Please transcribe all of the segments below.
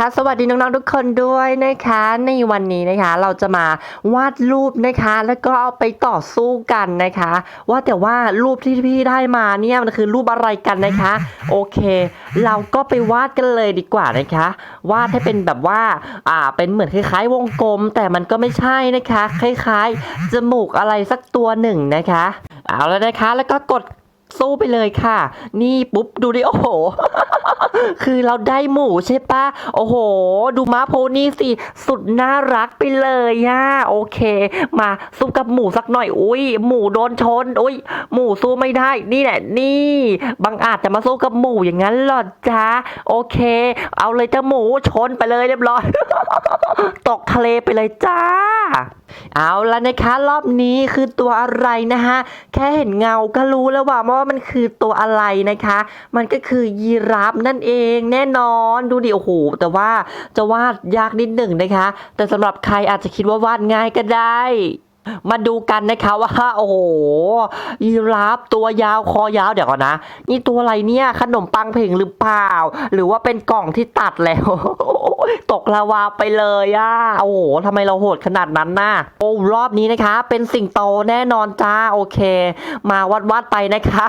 ค่ะสวัสดีน้องๆทุกคนด้วยนะคะ ในวันนี้นะคะเราจะมาวาดรูปนะคะ แล้วก็เอาไปต่อสู้กันนะคะ ว่าแต่ว่ารูปที่พี่ได้มาเนี่ยมันคือรูปอะไรกันนะคะ โอเค เราก็ไปวาดกันเลยดีกว่านะคะ วาดให้เป็นแบบว่าอ่าเป็นเหมือนคล้ายๆ วงกลม แต่มันก็ไม่ใช่นะคะ คล้ายๆจมูกอะไรสักตัวหนึ่งนะคะ เอาแล้วนะคะแล้วก็กดสู้ไปเลยค่ะ นี่ปุ๊บดูดิโอ้โหคือเราได้หมูใช่ปะโอ้โห ดูม้าโพนี่สิ สุดน่ารักไปเลยย่าโอเค มาสู้กับหมูสักหน่อย อุ้ยหมูโดนชน อุ้ยหมูสู้ไม่ได้ นี่แหละ นี่บางอาจจะมาสู้กับหมูอย่างนั้นหรอจ๊ะโอเค เอาเลยจ้าหมูชนไปเลยเรียบร้อย ตกทะเลไปเลยจ้า เอาแล้วนะคะรอบนี้คือตัวอะไรนะคะ แค่เห็นเงาก็รู้แล้วว่าว่ามันคือตัวอะไรนะคะ มันก็คือยีราฟนั่นเองแน่นอนดูดิโอ้โหแต่ว่าจะวาดยากนิดหนึ่งนะคะ แต่สำหรับใครอาจจะคิดว่าวาดง่ายก็ได้ มาดูกันนะคะว่าโอ้โหยีราฟตัวยาวคอยาวเดี๋ยวก่อนนะ นี่ตัวอะไรเนี่ยขนมปังเพ่งหรือเปล่า หรือว่าเป็นกล่องที่ตัดแล้ว ตกลาวาไปเลยอะโอ้โหทำไมเราโหดขนาดนั้นน่ะโอ้รอบนี้นะคะ เป็นสิ่งโตแน่นอนจ้าโอเค มาวัดวาดๆไปนะคะ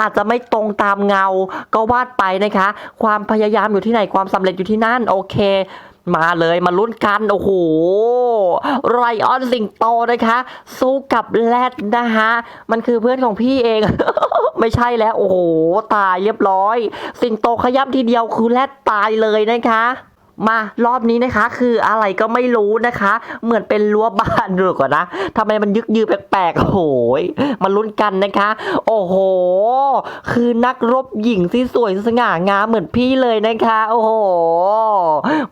อาจจะไม่ตรงตามเงาก็วาดไปนะคะ ความพยายามอยู่ที่ไหนความสำเร็จอยู่ที่นั่นโอเค มาเลยมาลุ้นกัน โอ้โหไรออนสิงโตนะคะ สู้กับแรดนะคะมันคือเพื่อนของพี่เอง ไม่ใช่แล้ว โอ้โห ตายเรียบร้อย สิงโตขย้ำทีเดียวคือแรดตายเลยนะคะ มารอบนี้นะคะ คืออะไรก็ไม่รู้นะคะ เหมือนเป็นรั้วบ้านดูก่อนนะทำไมมันยึกยือแปลกๆโอ้โหยมาลุ้นกันนะคะ โอ้โห คือนักรบหญิงที่สวยสง่างามเหมือนพี่เลยนะคะ โอ้โห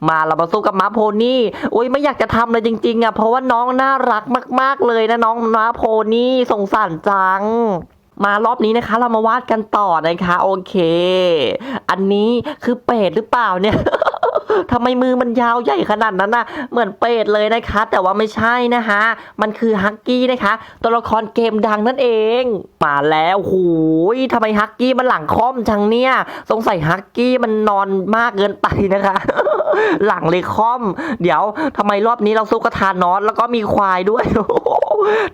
มาเรามาสู้กับม้าโพนี่โอ้ยไม่อยากจะทำเลยจริง ๆอะเพราะว่าน้องน่ารักมาก ๆเลยนะน้องม้าโพนี่สงสารจังมารอบนี้นะคะเรามาวาดกันต่อนะคะ โอเค อันนี้คือเป็ดหรือเปล่าเนี่ย ทำไมมือมันยาวใหญ่ขนาดนั้นน่ะเหมือนเป็ดเลยนะคะ แต่ว่าไม่ใช่นะคะ มันคือฮักกี้นะคะ ตัวละครเกมดังนั่นเอง มาแล้วหูยทำไมฮักกี้มันหลังค่อมจังเนี่ย สงสัยฮักกี้มันนอนมากเกินไปนะคะ หลังเลยค่อม เดี๋ยวทำไมรอบนี้เราสู้กับทานอสแล้วก็มีควายด้วย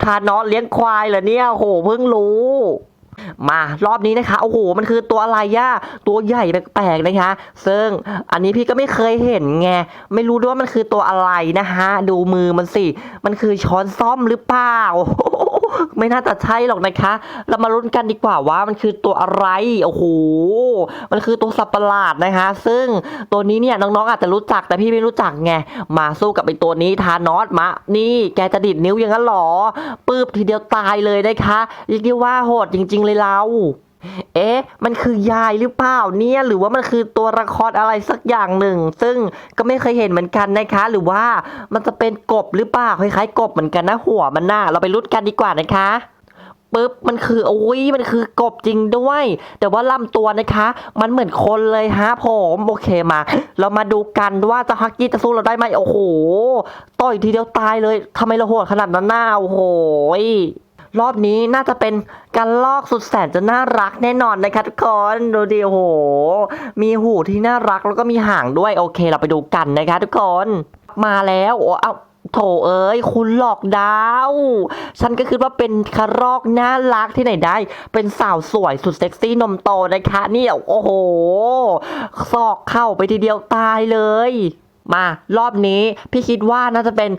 ทานอสเลี้ยงควายเหรอเนี่ยโหเพิ่งรู้ มารอบนี้นะคะโอ้โหมันคือตัวอะไรย่าตัวใหญ่แปลกๆนะคะ ซึ่งอันนี้พี่ก็ไม่เคยเห็นไงไม่รู้ด้วยว่ามันคือตัวอะไรนะคะดูมือมันสิ มันคือช้อนซ่อมหรือเปล่า ไม่น่าจะใช่หรอกนะคะ เรามาลุ้นกันดีกว่าว่ามันคือตัวอะไร โอ้โห มันคือตัวสับประหลาดนะคะ ซึ่งตัวนี้เนี่ยน้องๆอาจจะรู้จักแต่พี่ไม่รู้จักไง มาสู้กับไอตัวนี้ทานอสมา นี่แกจะดิดนิ้วอย่างนั้นหรอ ปืบทีเดียวตายเลยนะคะเรียกได้ว่าโหดจริง ๆ เลยเรา เอ๊ะ มันคือยายหรือเปล่าเนี่ย หรือว่ามันคือตัวละครอะไรสักอย่างหนึ่ง ซึ่งก็ไม่เคยเห็นเหมือนกันนะคะ หรือว่ามันจะเป็นกบหรือเปล่าคล้ายๆ กบเหมือนกันนะหัวมันหน่าเราไปลุ้นกันดีกว่านะคะปึ๊บมันคือโอ้ยมันคือกบจริงด้วย แต่ว่าลำตัวนะคะ มันเหมือนคนเลยฮะผมโอเคมา เรามาดูกันว่าจะฮักกี้จะสู้เราได้ไหมโอ้โหต่อยทีเดียวตายเลยทำไมเราโหดขนาดนั้นหน่าโอ้โห รอบนี้น่าจะเป็นการลอกสุดแสนจะน่ารักแน่นอนนะคะทุกคนดูดิโอ้โห มีหูที่น่ารักแล้วก็มีหางด้วยโอเค เราไปดูกันนะคะทุกคนมาแล้วโอ้เอาโถเอ้ยคุณหลอกดาว ฉันก็คิดว่าเป็นคารอกน่ารักที่ไหนได้ เป็นสาวสวยสุดเซ็กซี่นมโตนะคะนี่โอ้โห ซอกเข้าไปทีเดียวตายเลย มารอบนี้พี่คิดว่าน่าจะเป็น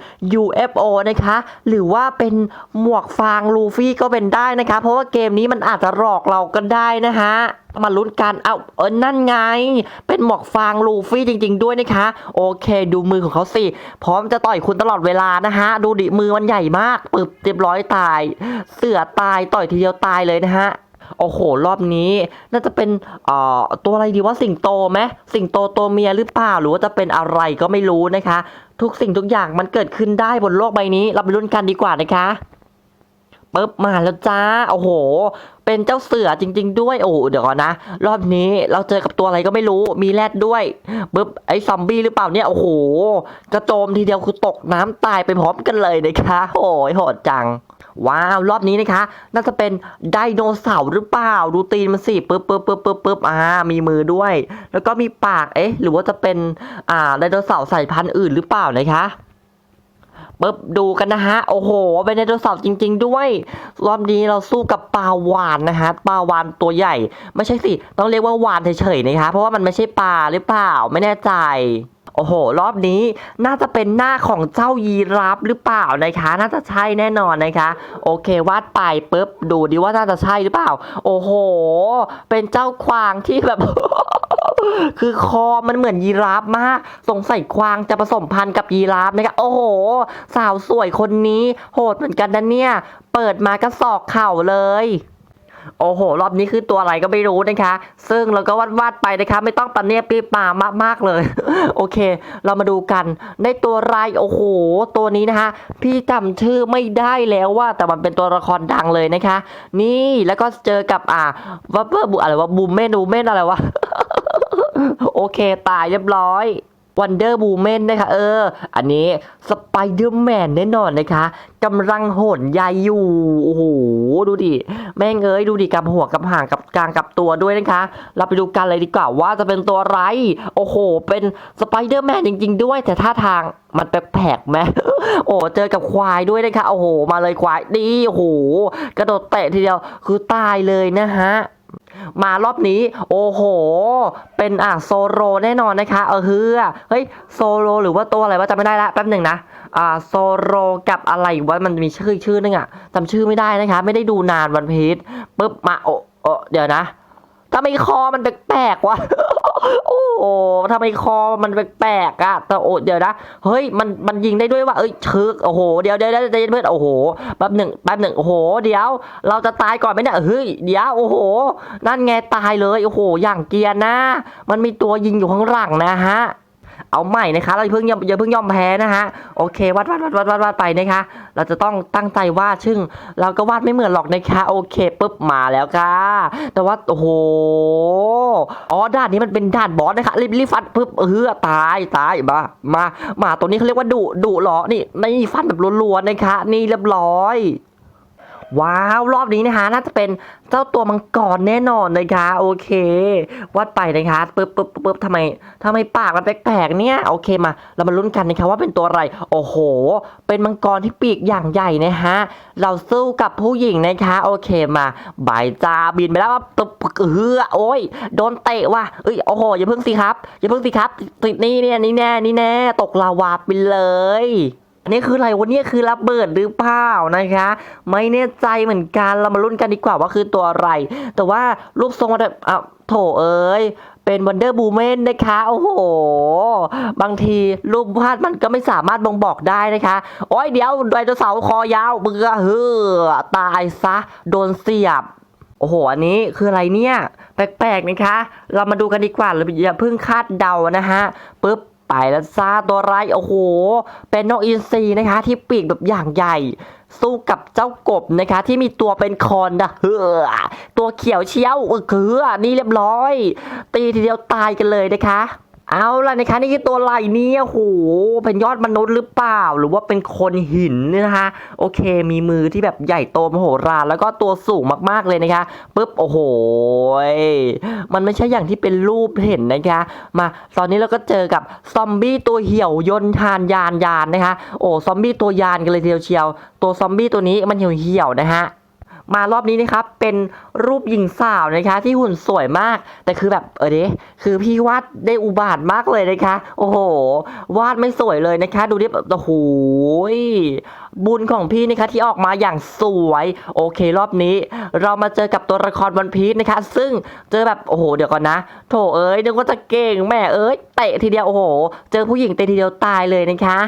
UFO นะคะ หรือว่าเป็นหมวกฟางลูฟี่ก็เป็นได้นะคะ เพราะว่าเกมนี้มันอาจจะหลอกเราก็ได้นะฮะมาลุ้นกันเอาเออนั่นไง เป็นหมวกฟางลูฟี่จริง ๆ ด้วยนะคะ โอเค ดูมือของเขาสิ พร้อมจะต่อยคุณตลอดเวลานะฮะ ดูดิมือมันใหญ่มากปึบเรียบร้อยตาย เสือตายต่อยทีเดียวตายเลยนะฮะ โอ้โห รอบนี้ น่าจะเป็นเอ่อตัวอะไรดีว่าสิงโตไหมสิงโตตัวเมียหรือเปล่า หรือว่าจะเป็นอะไรก็ไม่รู้นะคะ ทุกสิ่งทุกอย่างมันเกิดขึ้นได้บนโลกใบนี้ เราไปลุ้นกันดีกว่านะคะปึ๊บมาแล้วจ้า โอ้โห เป็นเจ้าเสือจริง ๆ ด้วย โอ้โห เดี๋ยวก่อนนะ รอบนี้เราเจอกับตัวอะไรก็ไม่รู้ มีแรดด้วยปึ๊บ ไอ้ซอมบี้หรือเปล่าเนี่ย โอ้โห กระโจมทีเดียวคือตกน้ำตายไปพร้อมกันเลยนะคะ โอ้ยโหดจัง ว้าว รอบนี้นะคะ น่าจะเป็นไดโนเสาร์หรือเปล่า ดูตีนมันสิปึ๊บปึ๊บปึ๊บปึ๊บปึ๊บอ่า มีมือด้วย แล้วก็มีปาก เอ๊ะ หรือว่าจะเป็น อ่า ไดโนเสาร์สายพันธุ์อื่นหรือเปล่านะคะ ปึ๊บดูกันนะฮะ โอ้โห เป็นไดโนเสาร์จริง ๆ ด้วย รอบนี้เราสู้กับปลาวานนะฮะปลาวานตัวใหญ่ ไม่ใช่สิ ต้องเรียกว่าวานเฉยๆนะคะเพราะว่ามันไม่ใช่ปลาหรือเปล่าไม่แน่ใจโอ้โห รอบนี้น่าจะเป็นหน้าของเจ้ายีราฟหรือเปล่านะคะ น่าจะใช่แน่นอนนะคะ โอเควาดไปปุ๊บดูดิว่าน่าจะใช่หรือเปล่า โอ้โห เป็นเจ้าควางที่แบบ คือคอมันเหมือนยีราฟมาก สงสัยควางจะผสมพันธุ์กับยีราฟนะคะโอ้โห สาวสวยคนนี้โหดเหมือนกันนะเนี่ย เปิดมาก็ศอกเข่าเลยโอ้โห รอบนี้คือตัวอะไรก็ไม่รู้นะคะ ซึ่งเราก็วาดวาดๆไปนะคะ ไม่ต้องปันเนียปีปามากมากเลย โอเค เรามาดูกันในตัวไรโอ้โห ตัวนี้นะคะ พี่จำชื่อไม่ได้แล้วว่า แต่มันเป็นตัวละครดังเลยนะคะ นี่แล้วก็เจอกับอ่าวับเบอร์บุอะไรวะบูมเมนูเมนอะไรวะ โอเคตายเรียบร้อยวันเดอร์บูแมนนะคะ เออ อันนี้สไปเดอร์แมนแน่นอนนะคะกำลังโหนใยอยู่ โอ้โห ดูดิ แม่งเอ้ย ดูดิกับหัวกับหางกับกลางกับตัวด้วยนะคะ เราไปดูกันเลยดีกว่าว่าจะเป็นตัวอะไร โอ้โห เป็นสไปเดอร์แมนจริง ๆ ด้วย แต่ท่าทางมันแปลกๆไหมโอ้เจอกับควายด้วยนะคะ โอ้โห มาเลยควายดีโอ้โห กระโดดเตะทีเดียวคือตายเลยนะฮะ มารอบนี้ โอ้โห เป็นอะโซโรแน่นอนนะคะเออเฮือเฮ้ยโซโรหรือว่าตัวอะไรวะจำไม่ได้ละแป๊บหนึ่งนะอ่าโซโรกับอะไรวะมันมีชื่อชื่อนึงอะจำชื่อไม่ได้นะคะ ไม่ได้ดูนานวันพีชปุ๊บมาโอโอเดี๋ยวนะทำไมคอมันแปลกๆวะ โอ้โหทำไมคอมันแปลกๆอะแต่โอ้เดี๋ยวนะ เฮ้ย มัน มันยิงได้ด้วยว่ะเอ้ยชึก โอ้โห เดี๋ยวเดี๋ยวเดี๋ยวเพื่อน โอ้โห แป๊บหนึ่งแป๊บหนึ่งโอ้โห เดี๋ยว เราจะตายก่อนไหมเนี่ย เฮ้ย เดี๋ยว โอ้โห นั่นไงตายเลย โอ้โห อย่างเกียร์นะ มันมีตัวยิงอยู่ข้างหลังนะฮะ เอาใหม่นะคะเราอย่าเพิ่งยอมอย่าเพิ่งยอมแพ้นะฮะโอเค วาดวาดวาดวาดวาดวาดไปนะคะ เราจะต้องตั้งใจวาดซึ่ง เราก็วาดไม่เหมือนหรอกนะคะโอเคปุ๊บมาแล้วค่ะแต่ว่าโอ้โหอ๋อด้านนี้มันเป็นด้านบอสนะคะรีบรีบฟันปุ๊บเออตายตายมามามาตัวนี้เขาเรียกว่าดุดุหรอนี่นี่ฟันแบบล้วนๆนะคะ นี่เรียบร้อย ว้าว รอบนี้นะคะน่าจะเป็นเจ้าตัวมังกรแน่นอนนะคะโอเค วัดไปนะคะปึ๊บปึ๊บปึ๊บปึ๊บทำไมทำไมปากมันแปลกๆเนี่ยโอเคมาเรามาลุ้นกันนะคะว่าเป็นตัวอะไร โอ้โห เป็นมังกรที่ปีกอย่างใหญ่นะฮะเราสู้กับผู้หญิงนะคะโอเคมาบายจ้าบินไปแล้วปึ๊บปึ๊บเฮือโอ้ยโดนเตะว่ะเอ้ยโอ้โหอย่าเพิ่งสิครับอย่าเพิ่งสิครับติดนี่เนี่ยนี่แน่นี่แน่ตกลาวาไปเลย อันนี้คืออะไรวันนี้คือระเบิดหรือเปล่านะคะ ไม่แน่ใจเหมือนกันเรามาลุ้นกันดีกว่าว่าคือตัวอะไร แต่ว่ารูปทรงมันแบบอะโถเอ้ยเป็นวันเดอร์บูแมนนะคะ โอ้โห บางทีรูปวาดมันก็ไม่สามารถบ่งบอกได้นะคะ โอ้ยเดี๋ยวไดโนเสาร์คอยาวเบื่อเฮ้อตายซะ โดนเสียบโอ้โห อันนี้คืออะไรเนี่ย แปลกๆนะคะ เรามาดูกันดีกว่าเราอย่าเพิ่งคาดเดานะฮะ ปึ๊บ ไปแล้วซาตัวไรายโอ้โห เป็นนกอินทรีนะคะ ที่ปีกแบบอย่างใหญ่ สู้กับเจ้ากบนะคะ ที่มีตัวเป็นคอนนะเฮ้อตัวเขียวเชียวเออคือนี่เรียบร้อย ตีทีเดียวตายกันเลยนะคะ เอาล่ะนะคะนี่คือตัวอะไรเนี่ยโอ้โหเป็นยอดมนุษย์หรือเปล่า หรือว่าเป็นคนหินเนี่ยนะคะโอเค มีมือที่แบบใหญ่โตมโหฬารแล้วก็ตัวสูงมากๆเลยนะคะปุ๊บโอ้โหมันไม่ใช่อย่างที่เป็นรูปเห็นนะคะ มาตอนนี้เราก็เจอกับซอมบี้ตัวเหี่ยวยนทานยานยานนะคะ โอ้ซอมบี้ตัวยานกันเลยเดียวเชียว ตัวซอมบี้ตัวนี้มันเหี่ยวเหี่ยวๆนะฮะ มารอบนี้นะครับเป็นรูปหญิงสาวนะคะ ที่หุ่นสวยมาก แต่คือแบบเออเดคือพี่วาดได้อุบาทมากเลยนะคะ โอ้โห วาดไม่สวยเลยนะคะ ดูดิแบบโอ้โหบุญของพี่นะคะที่ออกมาอย่างสวย โอเครอบนี้ เรามาเจอกับตัวละครวันพีชนะคะ ซึ่งเจอแบบโอ้โหเดี๋ยวก่อนนะโถเอ้ยนึกว่าจะเก่งแม่เอ้ยเตะทีเดียวโอ้โห เจอผู้หญิงเตะทีเดียวตายเลยนะคะ